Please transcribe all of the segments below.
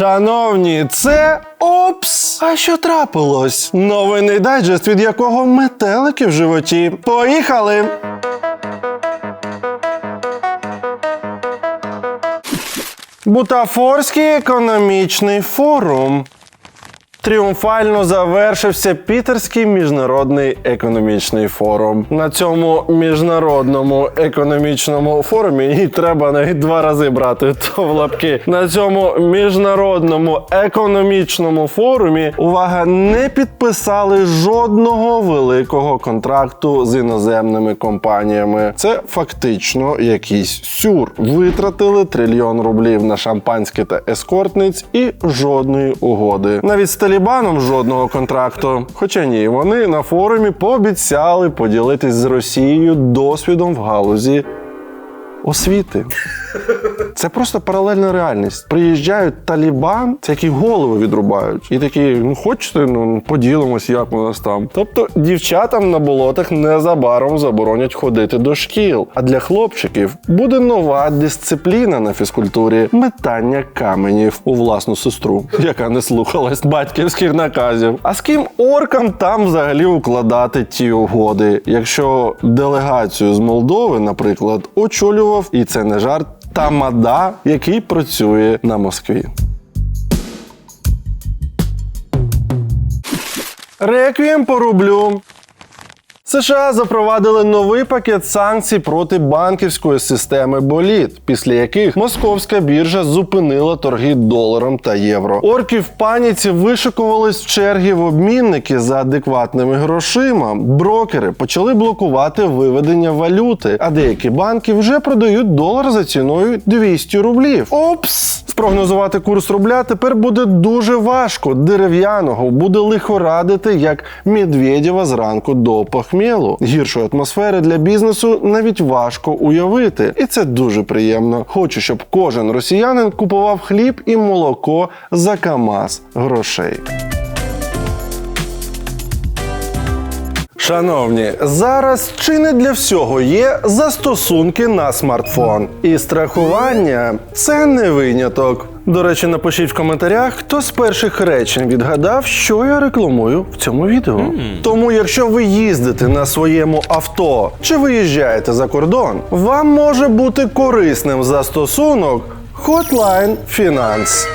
Шановні, це опс! А що трапилось? Новинний дайджест, від якого метелики в животі. Поїхали! Бутафорський економічний форум. Тріумфально завершився Пітерський міжнародний економічний форум. На цьому міжнародному економічному форумі і треба навіть два рази брати то в лапки. На цьому міжнародному економічному форумі увага не підписали жодного великого контракту з іноземними компаніями. Це фактично якийсь сюр. Витратили трильйон рублів на шампанське та ескортниць і жодної угоди. Навіть Талібаном жодного контракту. Хоча ні, вони на форумі пообіцяли поділитись з Росією досвідом в галузі освіти. Це просто паралельна реальність. Приїжджають Талібан, це які голови відрубають. І такі, ну хочете, ну поділимось, як у нас там. Тобто дівчатам на болотах незабаром заборонять ходити до шкіл. А для хлопчиків буде нова дисципліна на фізкультурі метання каменів у власну сестру, яка не слухалась батьківських наказів. А з ким оркам там взагалі укладати ті угоди, якщо делегацію з Молдови, наприклад, очолював, і це не жарт. Тамада, який працює на Москві. Реквієм по рублю. США запровадили новий пакет санкцій проти банківської системи боліт, після яких московська біржа зупинила торги доларом та євро. Орки в паніці вишикувались в черги в обмінники за адекватними грошима. Брокери почали блокувати виведення валюти, а деякі банки вже продають долар за ціною 200 рублів. Опс! Спрогнозувати курс рубля тепер буде дуже важко. Дерев'яного буде лихорадити як Медведєва зранку до похмілу. Гіршої атмосфери для бізнесу навіть важко уявити, і це дуже приємно. Хочу, щоб кожен росіянин купував хліб і молоко за КАМАЗ грошей. Шановні, зараз чи не для всього є застосунки на смартфон. І страхування це не виняток. До речі, напишіть в коментарях, хто з перших речень відгадав, що я рекламую в цьому відео. Тому, якщо ви їздите на своєму авто чи виїжджаєте за кордон, вам може бути корисним застосунок Hotline Finance.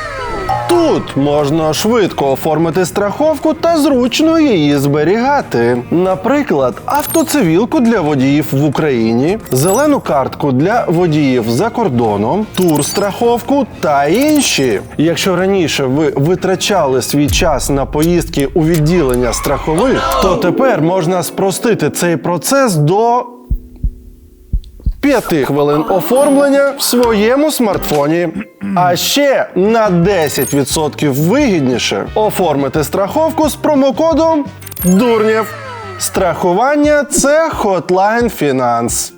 Тут можна швидко оформити страховку та зручно її зберігати. Наприклад, автоцивілку для водіїв в Україні, зелену картку для водіїв за кордоном, турстраховку та інші. Якщо раніше ви витрачали свій час на поїздки у відділення страхових, то тепер можна спростити цей процес до 5 хвилин оформлення в своєму смартфоні. А ще на 10% вигідніше оформити страховку з промокодом Дурнєв. Страхування це Hotline Finance.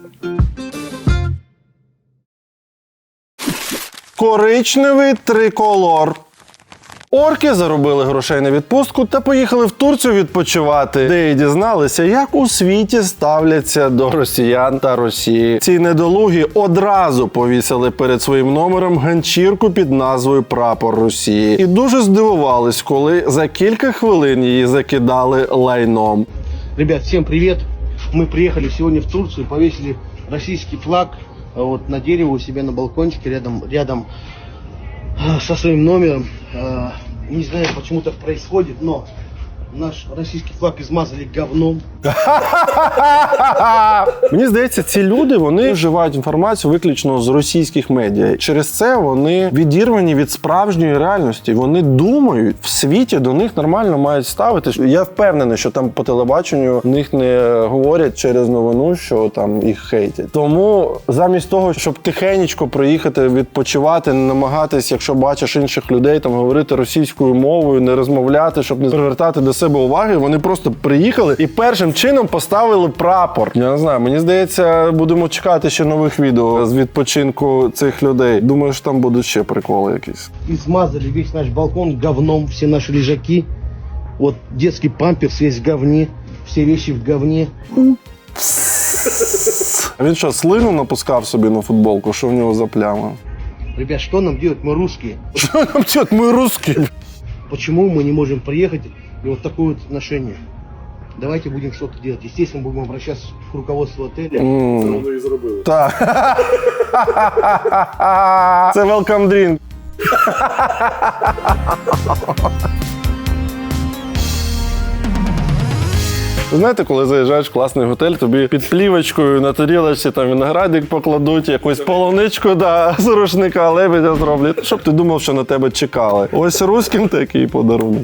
Коричневий триколор. Орки заробили грошей на відпустку та поїхали в Турцію відпочивати, де й дізналися, як у світі ставляться до росіян та Росії. Ці недолугі одразу повісили перед своїм номером ганчірку під назвою Прапор Росії, і дуже здивувались, коли за кілька хвилин її закидали лайном. Ребят, всем привет! Мы приехали сегодня в Турцию, повесили российский флаг э, вот на дерево у себя на балкончике рядом, рядом э, со своим номером. Не знаю, почему так происходит, но наш российский флаг измазали говном. Мені здається, ці люди вони вживають інформацію виключно з російських медіа. Через це вони відірвані від справжньої реальності. Вони думають, в світі до них нормально мають ставитись. Я впевнений, що там по телебаченню них не говорять через новину, що там їх хейтять. Тому замість того, щоб тихенечко проїхати, відпочивати, не намагатись, якщо бачиш інших людей, там говорити російською мовою, не розмовляти, щоб не привертати до себе уваги. Вони просто приїхали і першим чином поставили прапор. Я не знаю, мені здається, будемо чекати ще нових відео з відпочинку цих людей. Думаю, що там будуть ще приколи якісь. Измазали весь наш балкон говном, все наши лежаки. Вот детский памперс весь в говне, все вещи в говне. А він що, слину напускав собі на футболку, що в нього за пляма? Ребят, что нам делать? Мы русские. Що нам тет, ми русські? Почему мы не можем приехать и вот такое вот отношение? Давайте будем что-то делать. Естественно, будем обращаться к руководству отеля. Воно і зробили. Так. Це welcome drink. Знаєте, коли заїжджаєш в класний готель, тобі під плівочкою на тарілочці там виноградик покладуть, якусь полоничку да, з рушника лебедя зроблять, щоб ти думав, що на тебе чекали. Ось руським такий подарунок.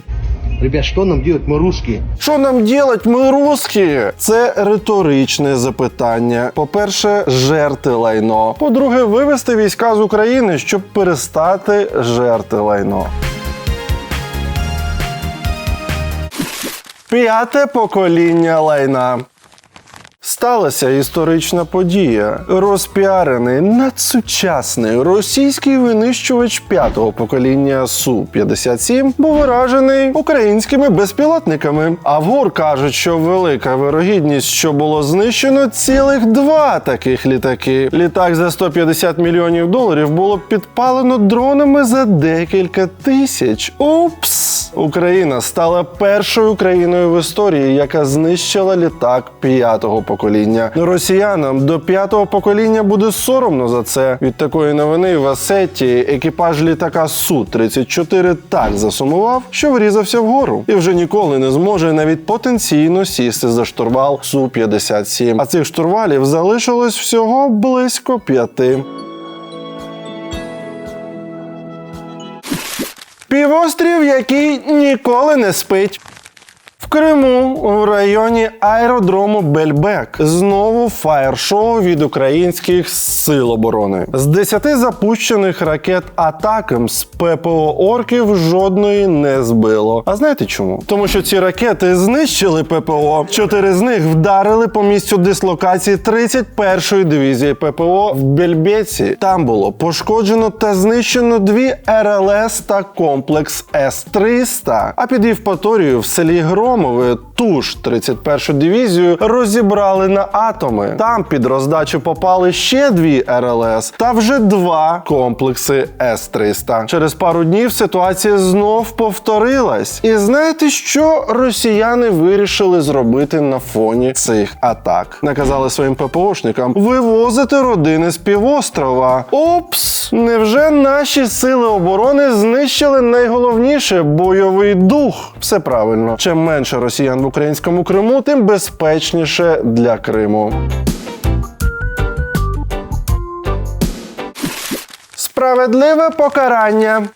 Ребят, що нам делать? Ми русські. Що нам делать? Ми русські? Це риторичне запитання. По-перше, жерти лайно. По-друге, вивести війська з України, щоб перестати жерти лайно. П'яте покоління лайна. Сталася історична подія. Розпіарений надсучасний російський винищувач п'ятого покоління Су-57 був вражений українськими безпілотниками. А в ГУР кажуть, що велика вирогідність, що було знищено цілих два таких літаки. Літак за 150 мільйонів доларів було підпалено дронами за декілька тисяч. Упс! Україна стала першою країною в історії, яка знищила літак п'ятого покоління. Росіянам до п'ятого покоління буде соромно за це. Від такої новини в Асеті екіпаж літака Су 34 так засумував, що врізався вгору, і вже ніколи не зможе навіть потенційно сісти за штурвал Су 57 А цих штурвалів залишилось всього близько п'яти. Півострів, який ніколи не спить. Криму, в районі аеродрому Бельбек, знову фаєр-шоу від українських сил оборони. З 10 запущених ракет атакам з ППО орків жодної не збило. А знаєте чому? Тому що ці ракети знищили ППО. Чотири з них вдарили по місцю дислокації 31-ї дивізії ППО в Бельбеці. Там було пошкоджено та знищено дві РЛС та комплекс С-300. А під Євпаторією в селі Громове ту ж 31-ю дивізію розібрали на атоми. Там під роздачу попали ще дві РЛС та вже два комплекси С-300. Через пару днів ситуація знов повторилась. І знаєте, що росіяни вирішили зробити на фоні цих атак? Наказали своїм ППОшникам вивозити родини з півострова. Опс! Невже наші сили оборони знищили найголовніше бойовий дух? Все правильно. Чим менше росіян в українському Криму, тим безпечніше для Криму. Справедливе покарання.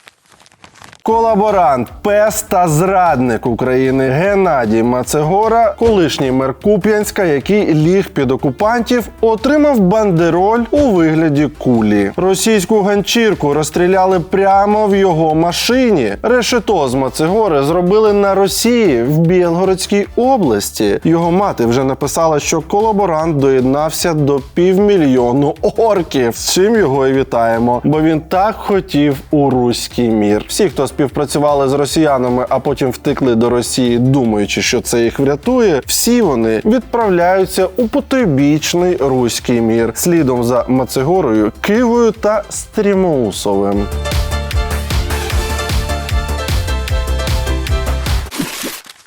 Колаборант, пес та зрадник України Геннадій Мацегора, колишній мер Куп'янська, який ліг під окупантів, отримав бандероль у вигляді кулі. Російську ганчірку розстріляли прямо в його машині. Решето з Мацегори зробили на Росії в Білгородській області. Його мати вже написала, що колаборант доєднався до півмільйону орків. З чим його і вітаємо, бо він так хотів у руський мір. Всі, хто співпрацювали з росіянами, а потім втекли до Росії, думаючи, що це їх врятує, всі вони відправляються у потойбічний руський мір слідом за Мацегорою, Кивою та Стрімоусовим.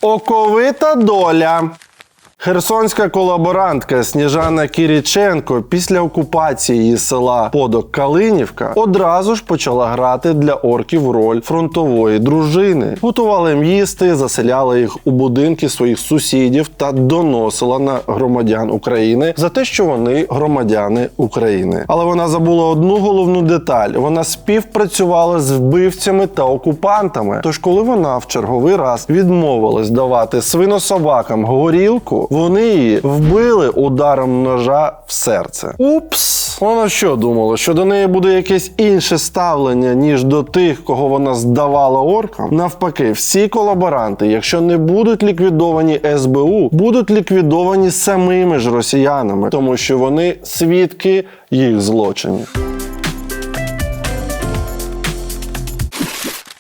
Оковита доля. Херсонська колаборантка Сніжана Кіріченко після окупації села Подок Калинівка одразу ж почала грати для орків роль фронтової дружини. Готувала їм їсти, заселяла їх у будинки своїх сусідів та доносила на громадян України за те, що вони громадяни України. Але вона забула одну головну деталь: вона співпрацювала з вбивцями та окупантами. Тож, коли вона в черговий раз відмовилась давати свинособакам горілку, вони її вбили ударом ножа в серце. Упс! Вона що думала, що до неї буде якесь інше ставлення, ніж до тих, кого вона здавала оркам? Навпаки, всі колаборанти, якщо не будуть ліквідовані СБУ, будуть ліквідовані самими ж росіянами, тому що вони свідки їх злочинів.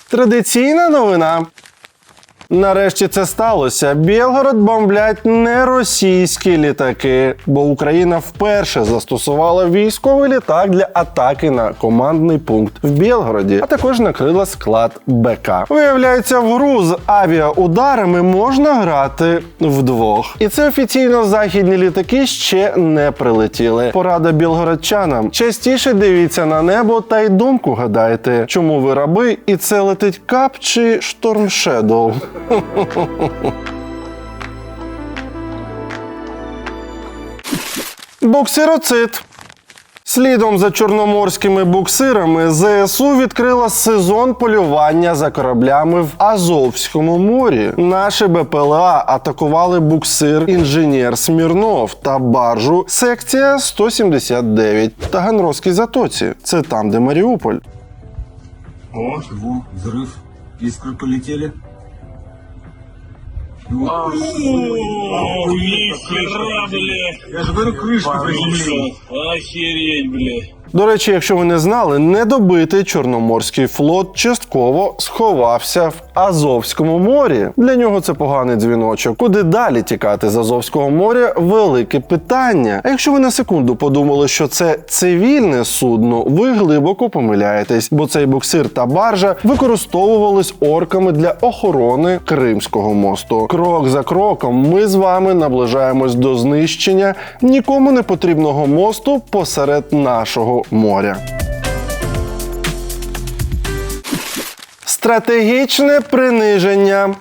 Традиційна новина. Нарешті це сталося. Білгород бомблять не російські літаки, бо Україна вперше застосувала військовий літак для атаки на командний пункт в Білгороді, а також накрила склад БК. Виявляється, в гру з авіаударами можна грати вдвох. І це офіційно західні літаки ще не прилетіли. Порада білгородчанам. Частіше дивіться на небо та й думку гадайте, чому ви раби, і це летить кап чи шторм Shadow. Буксироцит. Слідом за чорноморськими буксирами ЗСУ відкрила сезон полювання за кораблями в Азовському морі. Наші БПЛА атакували буксир інженер Смірнов та баржу секція 179 в Таганрозькій затоці. Це там, де Маріуполь. О, во, взрыв. Искры Вот. Нихера, бля. Я же говорю, крышку приземлил. Охереть, бля. До речі, якщо ви не знали, недобитий Чорноморський флот частково сховався в Азовському морі. Для нього це поганий дзвіночок. Куди далі тікати з Азовського моря? Велике питання. А якщо ви на секунду подумали, що це цивільне судно, ви глибоко помиляєтесь, бо цей буксир та баржа використовувались орками для охорони Кримського мосту. Крок за кроком ми з вами наближаємось до знищення нікому не потрібного мосту посеред нашого моря. Стратегічне приниження.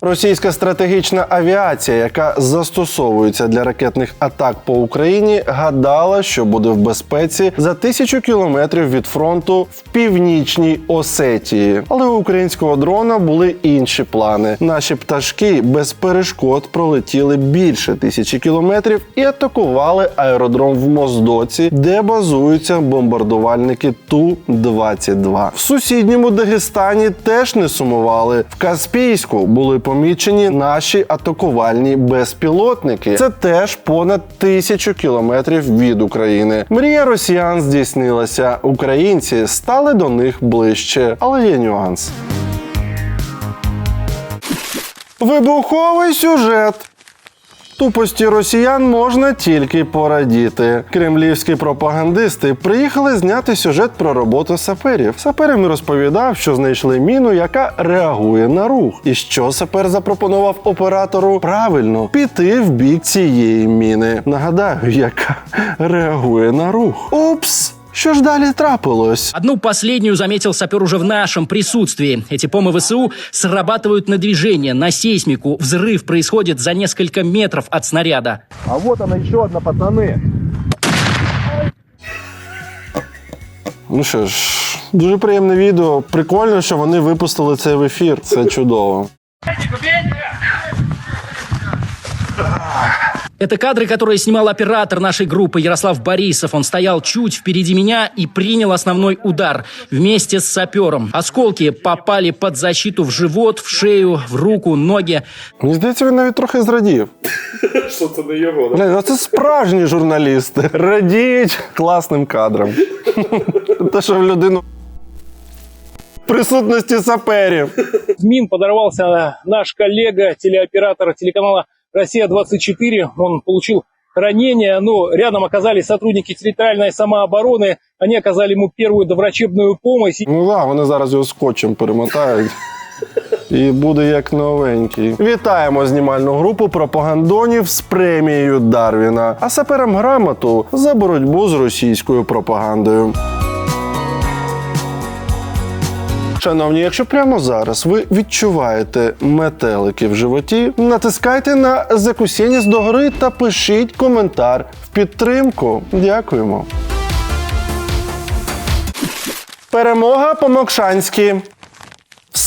Російська стратегічна авіація, яка застосовується для ракетних атак по Україні, гадала, що буде в безпеці за тисячу кілометрів від фронту в північній Осетії. Але у українського дрона були інші плани. Наші пташки без перешкод пролетіли більше тисячі кілометрів і атакували аеродром в Моздоці, де базуються бомбардувальники Ту-22. В сусідньому Дагестані теж не сумували. В Каспійську були помічені наші атакувальні безпілотники. Це теж понад тисячу кілометрів від України. Мрія росіян здійснилася. Українці стали до них ближче, але є нюанс. Вибуховий сюжет. Тупості росіян можна тільки порадіти. Кремлівські пропагандисти приїхали зняти сюжет про роботу саперів. Сапер їм розповідав, що знайшли міну, яка реагує на рух. І що сапер запропонував оператору? Правильно піти в бік цієї міни. Нагадаю, яка реагує на рух. Упс! Що ж далі трапилось? Одну последнюю заметил сапер уже в нашем присутствии. Эти помы ВСУ срабатывают на движение, на сейсмику. Взрыв происходит за несколько метров от снаряда. Ну що ж, дуже приємне відео. Прикольно, що вони випустили це в ефір. Це чудово. Это кадры, которые снимал оператор нашей группы Ярослав Борисов. Он стоял чуть впереди меня и принял основной удар вместе с сапером. Осколки попали под защиту в живот, в шею, в руку, ноги. Мені здається, він навіть трохи зрадів. Що це не його? Блін, ну це справжні журналісти. Радіють класним кадрам. Те, що в людину присутності саперів. В МИН подорвался наш коллега, телеоператор телеканала «Россия-24». Он получил ранение, но рядом оказались сотрудники территориальной самообороны. Они оказали ему первую доврачебную помощь. Ну да, вони зараз його скотчем перемотають. І буде як новенький. Вітаємо знімальну групу пропагандонів з премією Дарвіна, а саперам грамоту за боротьбу з російською пропагандою. Шановні, якщо прямо зараз ви відчуваєте метелики в животі, натискайте на закусіння догори та пишіть коментар в підтримку. Дякуємо. Перемога по-мокшанськи.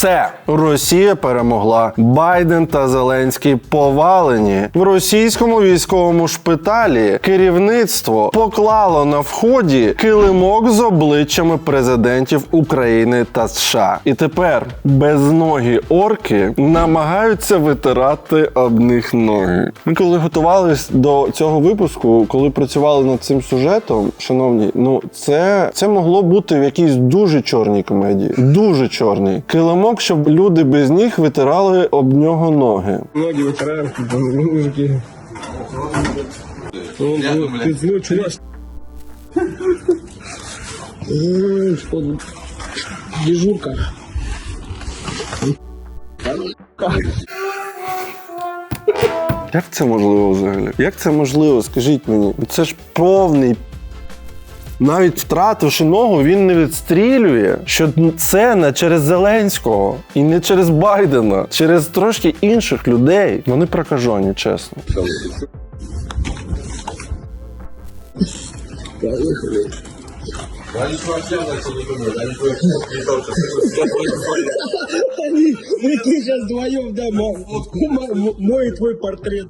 Все, Росія перемогла. Байден та Зеленський повалені. В російському військовому шпиталі керівництво поклало на вході килимок з обличчями президентів України та США. І тепер безногі орки намагаються витирати об них ноги. Ми коли готувались до цього випуску, коли працювали над цим сюжетом, шановні, ну це, це могло бути в якійсь дуже чорній комедії. Дуже чорній. Килимок килимок, щоб люди без ніг витирали об нього ноги. Ноги мужики. Ну, ну? Дежурка. Як це можливо взагалі? Як це можливо? Скажіть мені, це ж повний. Навіть втративши ногу, він не відстрілює, що це не через Зеленського і не через Байдена, через трошки інших людей. Вони прокажені, чесно. Мы сейчас вдвоем, да, мой и твой портрет.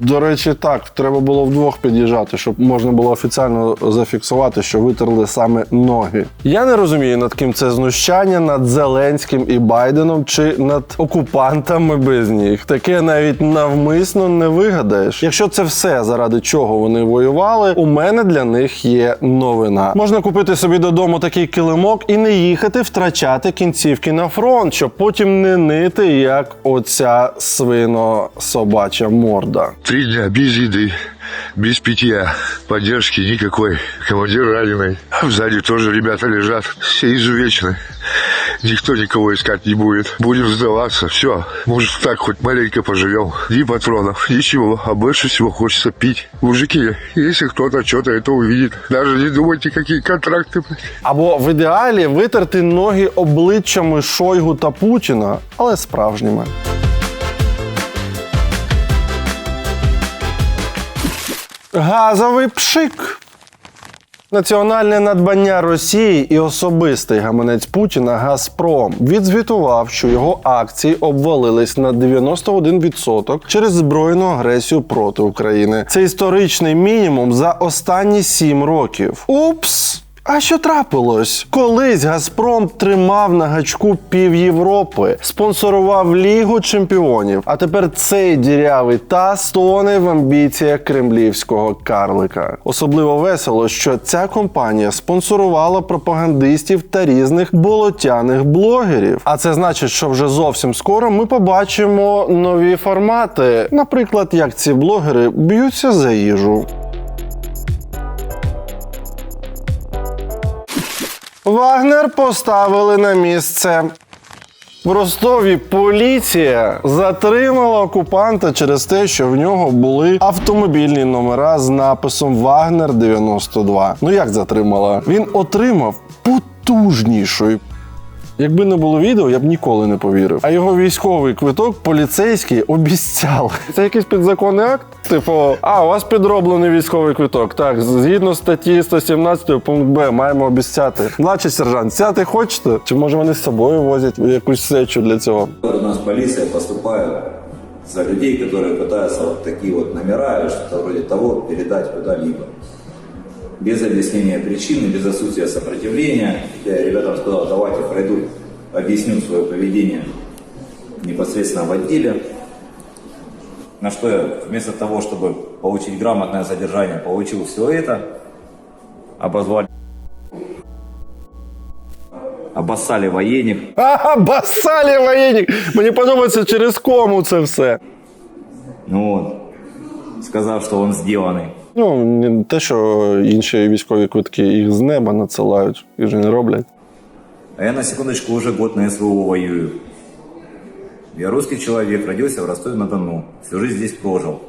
До речі, так, треба було вдвох під'їжджати, щоб можна було офіційно зафіксувати, що витерли саме ноги. Я не розумію, над ким це знущання над Зеленським і Байденом чи над окупантами без ніг. Таке навіть навмисно не вигадаєш. Якщо це все заради чого вони воювали, у мене для них є новина. Можна купити собі додому такий килимок і не їхати втрачати кінцівки на фронт, щоб потім не нити, як оця свино-собача морда. Три дня без еды, без питья, поддержки никакой. Командир раненый. Сзади тоже ребята лежат, все изувечены. Никто никого искать не будет. Будем сдаваться. Все. Может, так хоть маленько поживем. Ни патронов, ничего. А больше всего хочется пить. Мужики, если кто-то что-то это увидит, даже не думайте, какие контракты. блядь. Або в ідеалі витерти ноги обличчями Шойгу та Путіна, але справжніми. Газовий пшик. Національне надбання Росії і особистий гаманець Путіна Газпром відзвітував, що його акції обвалились на 91% через збройну агресію проти України. Це історичний мінімум за останні 7 років. Упс! А що трапилось? Колись Газпром тримав на гачку пів Європи, спонсорував Лігу чемпіонів. А тепер цей дірявий таз тоне в амбіціях кремлівського карлика. Особливо весело, що ця компанія спонсорувала пропагандистів та різних болотяних блогерів. А це значить, що вже зовсім скоро ми побачимо нові формати. Наприклад, як ці блогери б'ються за їжу. Вагнер поставили на місце. В Ростові поліція затримала окупанта через те, що в нього були автомобільні номера з написом Вагнер 92. Ну як затримала? Він отримав потужнішої Якби не було відео, я б ніколи не повірив. А його військовий квиток поліцейські обіцяли. Це якийсь підзаконний акт? Типу, а у вас підроблений військовий квиток. Так, згідно статті 117 пункт Б, маємо обіцяти. Младший сержант, сяти хочете? Чи може вони з собою возять якусь сечу для цього? У нас полиция поступает за людей, которые пытаются вот такие вот номера или что-то вроде того передать куда-либо. Без объяснения причины, без отсутствия сопротивления. Я ребятам сказал, давайте пройду, объясню свое поведение непосредственно в отделе. На что я вместо того, чтобы получить грамотное задержание, получил все это, обозвали обоссали военник, Ага, басалі воєнник! Мені подобається через кому це все. ну вот, сказав, что он сделанный. Ну, не те, що інші військові квитки їх з неба надсилають, їх же не роблять. А я на секундочку уже год на СВО воюю. Я русский человек, родился в Ростове-на-Дону, всю жизнь здесь прожил.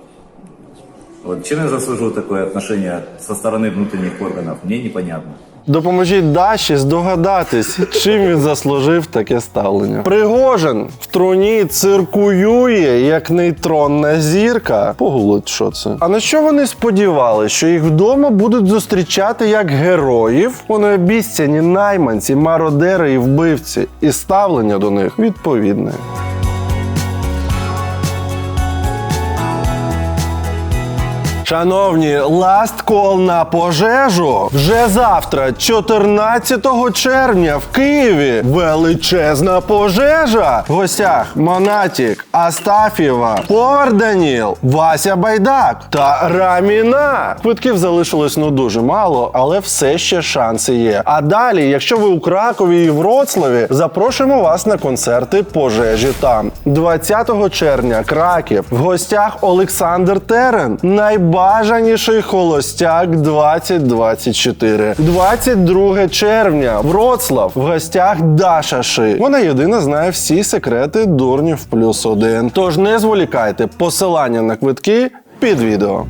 Вот чем я заслужил такое отношение со стороны внутренних органов, мне непонятно. Допоможіть Даші здогадатись, чим він заслужив таке ставлення. Пригожин в труні циркує як нейтронна зірка. Погулить, що це. А на що вони сподівалися, що їх вдома будуть зустрічати як героїв? Вони обіцяні найманці, мародери і вбивці, і ставлення до них відповідне. Шановні, ласт кол на пожежу. Вже завтра, 14 червня, в Києві величезна пожежа. В гостях Монатік, Астафєва, Повар Даніл, Вася Байдак та Раміна. Квитків залишилось ну дуже мало, але все ще шанси є. А далі, якщо ви у Кракові і Вроцлаві, запрошуємо вас на концерти пожежі там. 20 червня Краків. В гостях Олександр Терен, найбажаніший холостяк 2024. 22 червня. Вроцлав. В гостях Даша Ши. Вона єдина знає всі секрети дурнів плюс один. Тож не зволікайте. Посилання на квитки під відео.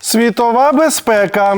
Світова безпека.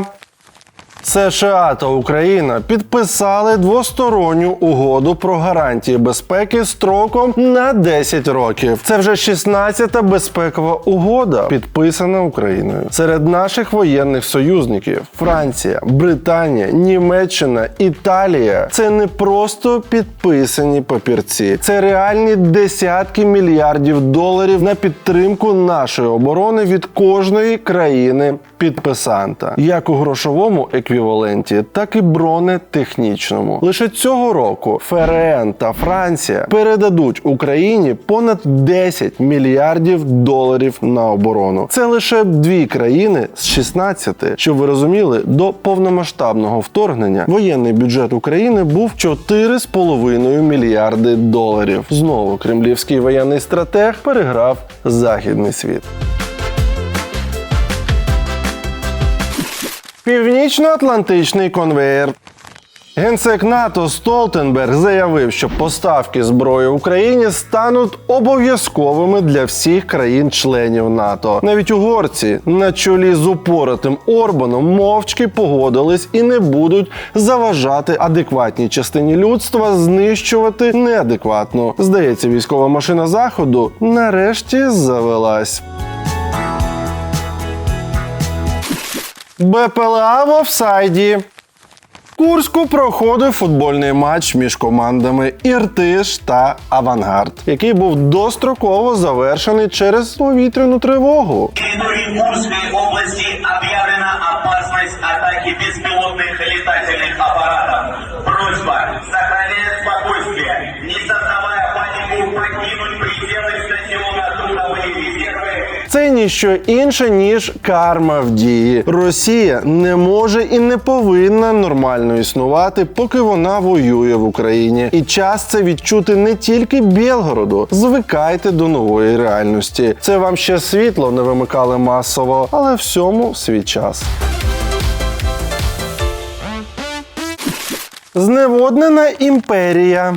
США та Україна підписали двосторонню угоду про гарантії безпеки строком на 10 років. Це вже 16-та безпекова угода, підписана Україною. Серед наших воєнних союзників Франція, Британія, Німеччина, Італія це не просто підписані папірці, це реальні десятки мільярдів доларів на підтримку нашої оборони від кожної країни підписанта, як у грошовому еквіваленті, так і бронетехнічному. Лише цього року ФРН та Франція передадуть Україні понад 10 мільярдів доларів на оборону. Це лише дві країни з 16. Щоб ви розуміли, до повномасштабного вторгнення воєнний бюджет України був 4,5 мільярди доларів. Знову кремлівський воєнний стратег переграв західний світ. Північно-Атлантичний конвеєр. Генсек НАТО Столтенберг заявив, що поставки зброї Україні стануть обов'язковими для всіх країн-членів НАТО. Навіть угорці на чолі з упоротим Орбаном мовчки погодились і не будуть заважати адекватній частині людства знищувати неадекватну. Здається, військова машина заходу нарешті завелась. БПЛА в офсайді. Курську проходив футбольний матч між командами Іртиш та Авангард, який був достроково завершений через повітряну тривогу. территории Курской области объявлена опасность атаки беспилотных летательных аппаратов. Просьба сохранять Ніщо інше ніж карма в дії. Росія не може і не повинна нормально існувати, поки вона воює в Україні. І час це відчути не тільки Білгороду. Звикайте до нової реальності. Це вам ще світло не вимикали масово, але всьому свій час. Зневоднена імперія.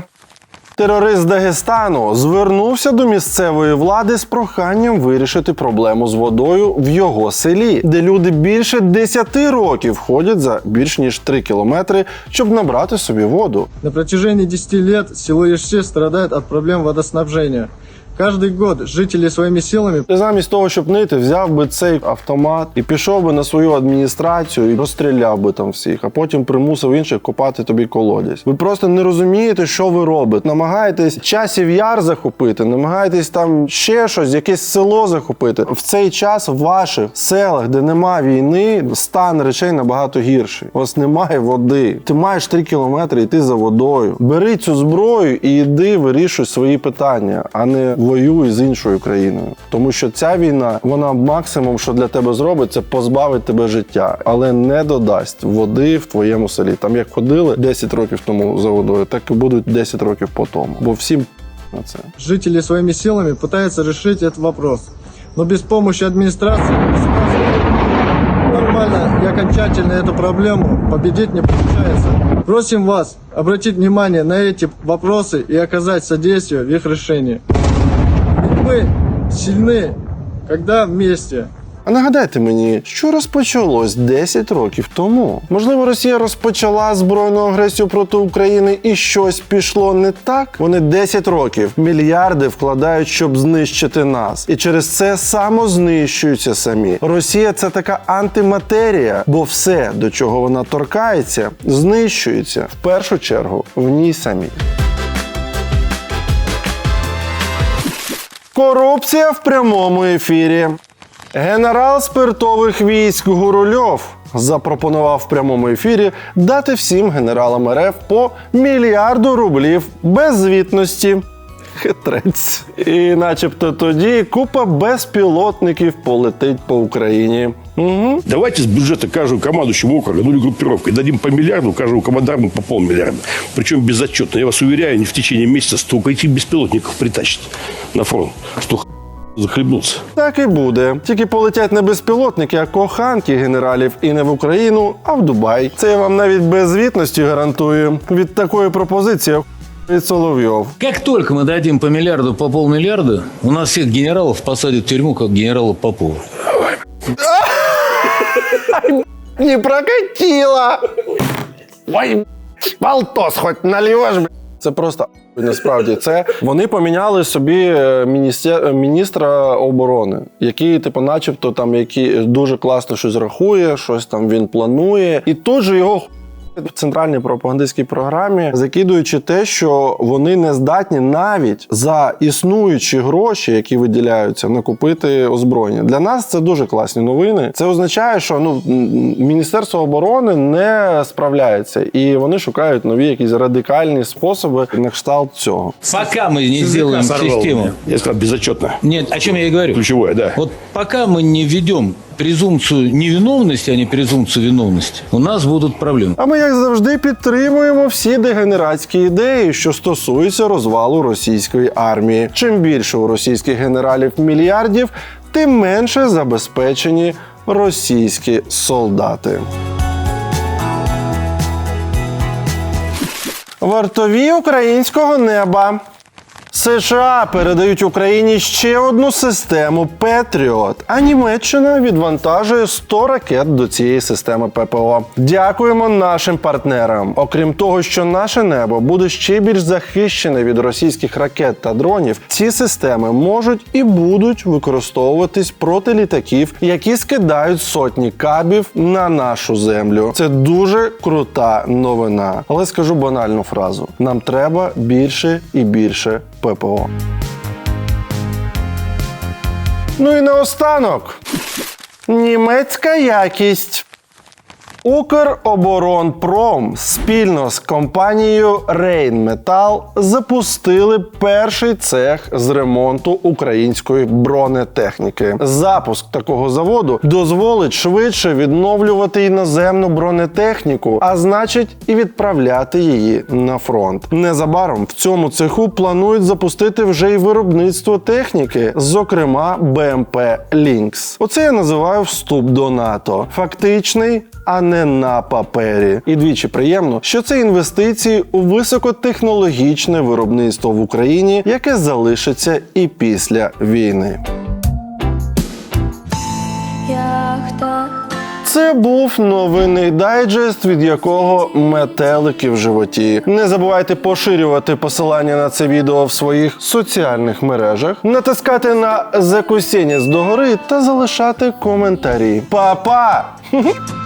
Терорист Дагестану звернувся до місцевої влади з проханням вирішити проблему з водою в його селі, де люди більше 10 років ходять за більш ніж 3 кілометри, щоб набрати собі воду. На протяжении 10 років село ще страдає від проблем водоснабжения. Каждый год жители своими силами Ти замість того, щоб нити, взяв би цей автомат і пішов би на свою адміністрацію і розстріляв би там всіх, а потім примусив інших копати тобі колодязь. Ви просто не розумієте, що ви робите. Намагаєтесь часів яр захопити, намагаєтесь там ще щось, якесь село захопити. В цей час в ваших селах, де нема війни, стан речей набагато гірший. У вас немає води. Ти маєш 3 кілометри йти за водою. Бери цю зброю і йди вирішуй свої питання, а не воюй з іншою країною. Тому що ця війна, вона максимум, що для тебе зробить, це позбавить тебе життя, але не додасть води в твоєму селі. Там як ходили 10 років тому за водою, так і будуть 10 років по тому. Бо всім на це. жители своими силами пытаются решить этот вопрос. Но без помощи администрации и государства нормально и окончательно эту проблему победить не получается. Просим вас обратить внимание на эти вопросы и оказать содействие в их решении. Мы сильны, когда вместе. А нагадайте мені, що розпочалось 10 років тому? Можливо, Росія розпочала збройну агресію проти України і щось пішло не так. Вони 10 років мільярди вкладають, щоб знищити нас, і через це самознищуються самі. Росія це така антиматерія, бо все, до чого вона торкається, знищується в першу чергу в ній самій. Корупція в прямому ефірі. Генерал спиртових військ Гурульов запропонував в прямому ефірі дати всім генералам РФ по мільярду рублів без звітності. Хитрець. І начебто тоді купа безпілотників полетить по Україні. Угу. Давайте с бюджета каждого командующего округа, ну или группировкой, дадим по миллиарду, каждому командарму по полмиллиарда. Причем безотчетно. Я вас уверяю, не в течение месяца столько этих беспилотников притащат на фронт, что х... захлебнуться. Так і буде. Тільки полетять не безпілотники, а коханки генералів і не в Україну, а в Дубай. Це я вам навіть без звітності гарантую. Від такої пропозиції від Соловйов. Как только мы дадим по миллиарду, по полмиллиарда, у нас всех генералов посадят в тюрьму, как генерала Попова. Не прокатило! Ой, полтос хоч нальєш, б***ь. Це просто насправді це вони поміняли собі е, міністер, міністра оборони, який, типу, начебто, там які дуже класно щось рахує, щось там він планує, і тут же його в центральній пропагандистській програмі, закидуючи те, що вони не здатні навіть за існуючі гроші, які виділяються, накупити озброєння. Для нас це дуже класні новини. Це означає, що ну міністерство оборони не справляється, і вони шукають нові якісь радикальні способи на кшталт цього. Пока мы не сделаем Сорвал систему... Я сказал безотчетно. Нет, о чем я и говорю. Ключевое, да. Вот пока мы не введем презумпцию невиновности, а не презумпцию виновности, у нас будут проблемы. А ми, як завжди, підтримуємо всі дегенератські ідеї, що стосуються розвалу російської армії. Чим більше у російських генералів мільярдів, тим менше забезпечені російські солдати. Вартові українського неба. США передають Україні ще одну систему Петріот, а Німеччина відвантажує 100 ракет до цієї системи ППО. Дякуємо нашим партнерам. Окрім того, що наше небо буде ще більш захищене від російських ракет та дронів, ці системи можуть і будуть використовуватись проти літаків, які скидають сотні кабів на нашу землю. Це дуже крута новина. Але скажу банальну фразу: нам треба більше і більше ППО. Ну і наостанок. Німецька якість. Укроборонпром спільно з компанією Рейнметал запустили перший цех з ремонту української бронетехніки. Запуск такого заводу дозволить швидше відновлювати іноземну бронетехніку, а значить і відправляти її на фронт. Незабаром в цьому цеху планують запустити вже й виробництво техніки, зокрема БМП Лінкс. Оце я називаю вступ до НАТО. Фактичний а не на папері. І двічі приємно, що це інвестиції у високотехнологічне виробництво в Україні, яке залишиться і після війни. Це був новинний дайджест, від якого метелики в животі. Не забувайте поширювати посилання на це відео в своїх соціальних мережах, натискати на закусіння з догори та залишати коментарі. Па-па!